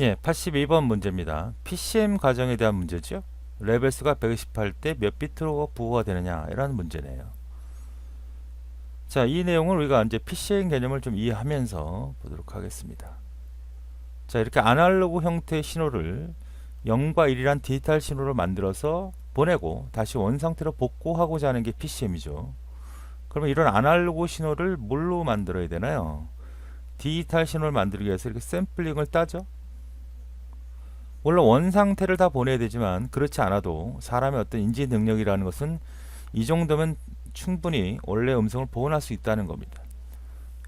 예, 82번 문제입니다. PCM 과정에 대한 문제죠. 레벨 수가 128 때 몇 비트로 부호가 되느냐 이라는 문제네요. 자, 이 내용을 우리가 이제 PCM 개념을 좀 이해하면서 보도록 하겠습니다. 자, 이렇게 아날로그 형태의 신호를 0과 1이란 디지털 신호를 만들어서 보내고 다시 원 상태로 복구하고자 하는 게 PCM이죠. 그러면 이런 아날로그 신호를 뭘로 만들어야 되나요? 디지털 신호를 만들기 위해서 이렇게 샘플링을 따죠. 물론 원 상태를 다 보내야 되지만 그렇지 않아도 사람의 어떤 인지 능력이라는 것은 이 정도면 충분히 원래 음성을 보존할 수 있다는 겁니다.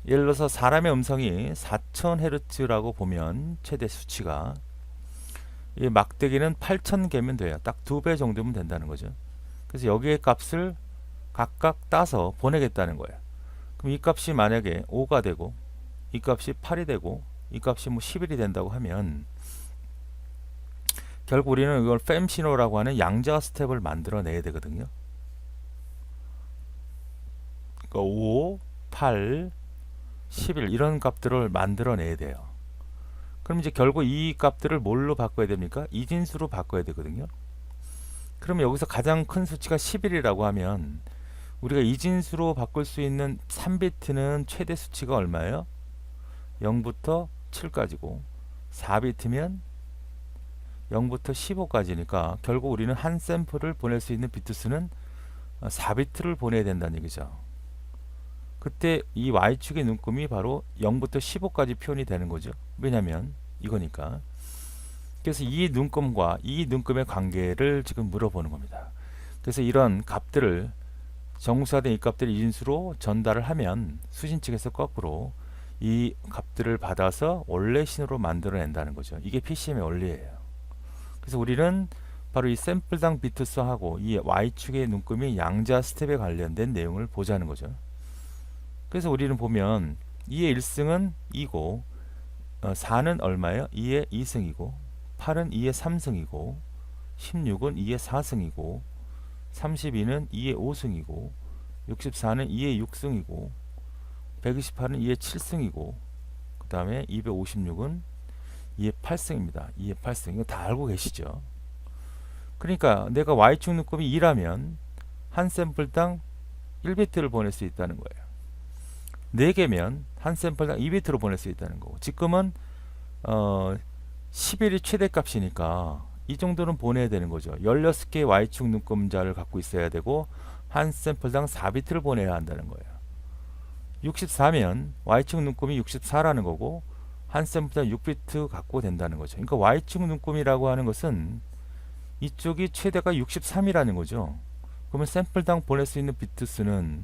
예를 들어서 사람의 음성이 4000Hz라고 보면 최대 수치가 이 막대기는 8000개면 돼요. 딱 두 배 정도면 된다는 거죠. 그래서 여기에 값을 각각 따서 보내겠다는 거예요. 그럼 이 값이 만약에 5가 되고 이 값이 8이 되고 이 값이 뭐 11이 된다고 하면 결국 우리는 이걸 팸 신호라고 하는 양자 스텝을 만들어내야 되거든요. 그러니까 5, 8, 11 이런 값들을 만들어내야 돼요. 그럼 이제 결국 이 값들을 뭘로 바꿔야 됩니까? 이진수로 바꿔야 되거든요. 그러면 여기서 가장 큰 수치가 11이라고 하면 우리가 이진수로 바꿀 수 있는 3비트는 최대 수치가 얼마예요? 0부터 7까지고 4비트면 0부터 15까지니까 결국 우리는 한 샘플을 보낼 수 있는 비트 수는 4비트를 보내야 된다는 얘기죠. 그때 이 y축의 눈금이 바로 0부터 15까지 표현이 되는 거죠. 왜냐면 이거니까. 그래서 이 눈금과 이 눈금의 관계를 지금 물어보는 겁니다. 그래서 이런 값들을 정수화된 이 값들을 이진수로 전달을 하면 수신 측에서 거꾸로 이 값들을 받아서 원래 신호로 만들어낸다는 거죠. 이게 PCM의 원리예요. 그래서 우리는 바로 이 샘플당 비트 수하고 이 y축의 눈금이 양자 스텝에 관련된 내용을 보자는 거죠. 그래서 우리는 보면 2의 1승은 2고 어, 4는 얼마예요? 2의 2승이고 8은 2의 3승이고 16은 2의 4승이고 32는 2의 5승이고 64는 2의 6승이고 128은 2의 7승이고 그 다음에 256은 2의 8승입니다. 2의 8승 이거 다 알고 계시죠? 그러니까 내가 y축 눈곱이 2라면 한 샘플당 1비트를 보낼 수 있다는 거예요. 4개면 한 샘플당 2비트로 보낼 수 있다는 거고 지금은 어 11이 최대값이니까 이 정도는 보내야 되는 거죠. 16개의 y축 눈금자를 갖고 있어야 되고 한 샘플당 4비트를 보내야 한다는 거예요. 64면 y축 눈금이 64라는 거고 한 샘플당 6비트 갖고 된다는 거죠. 그러니까 y축 눈금이라고 하는 것은 이쪽이 최대가 63이라는 거죠. 그러면 샘플당 보낼 수 있는 비트 수는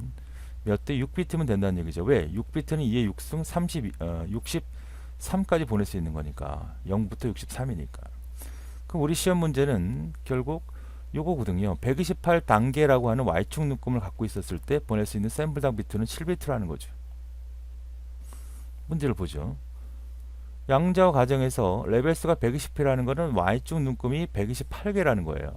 몇 대 6비트면 된다는 얘기죠. 왜? 6비트는 2의 6승 30, 어, 63까지 보낼 수 있는 거니까 0부터 63이니까. 그럼 우리 시험 문제는 결국 요거거든요. 128 단계라고 하는 y축 눈금을 갖고 있었을 때 보낼 수 있는 샘플당 비트는 7비트라는 거죠. 문제를 보죠. 양자 과정에서 레벨 수가 120이라는 것은 y축 눈금이 128개라는 거예요.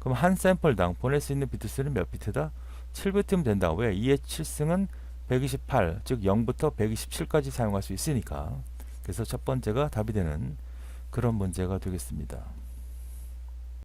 그럼 한 샘플당 보낼 수 있는 비트 수는 몇 비트다? 7비트면 된다. 왜? 2의 7승은 128, 즉 0부터 127까지 사용할 수 있으니까. 그래서 첫 번째가 답이 되는 그런 문제가 되겠습니다.